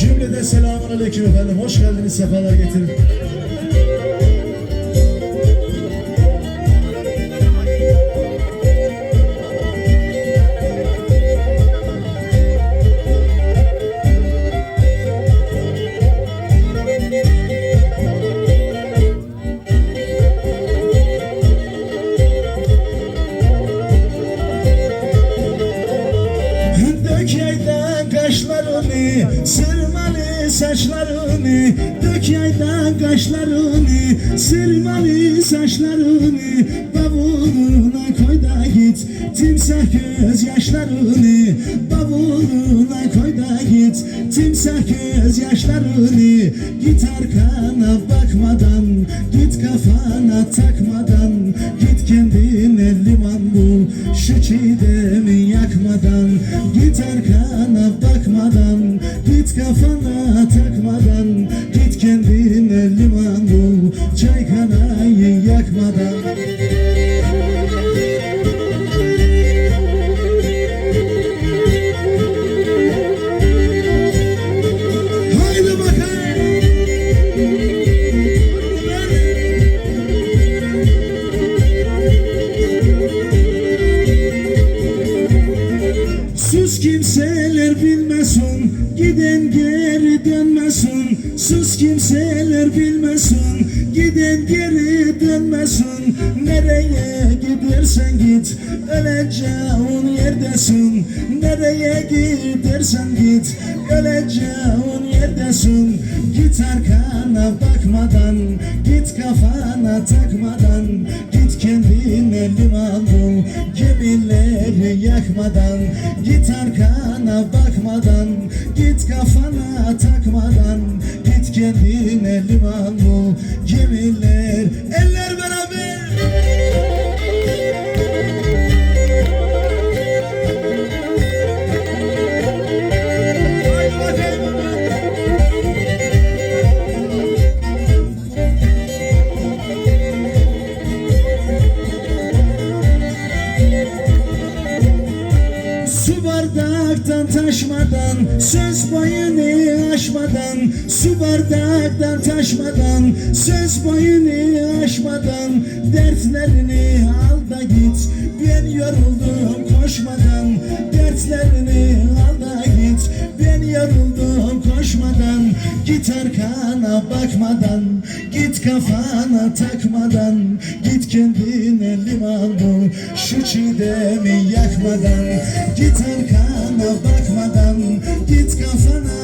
Cümlede selamun aleyküm efendim. Hoş geldiniz, sefalar getirin. Saçlarını Dök yaydan kaşlarını, sırmalı saçlarını Bavuluna koy da git, timsah gözyaşlarını Bavuluna koy da git, timsah gözyaşlarını. Git arkana bakmadan, git kafana takmadan Git kendine liman bul, şu çiğdemi yakmadan. Git arkana kafana takmadan Git kendine liman bul Çaykanayı yakmadan. Haydi bakalım. Sus kimseler bilmesin Giden geri dönmesin Sus kimseler bilmesin. Giden geri dönmesin Nereye gidersen git. Öleceğin yerdesin Nereye gidersen git. Öleceğin yerdesin Git arkana bakmadan. Git kafana takmadan. Git kendine liman bul Gemileri yakmadan. Git arkana Git kafana takmadan Git kendine liman bul bardaktan taşmadan Söz boyunu aşmadan Su bardaktan taşmadan Söz boyunu aşmadan Dertlerini al da git. Ben yoruldum koşmadan Dertlerini Git arkana bakmadan Git kafana takmadan Git kendine liman bul Şu çiğdemi yakmadan. Git arkana bakmadan Git kafana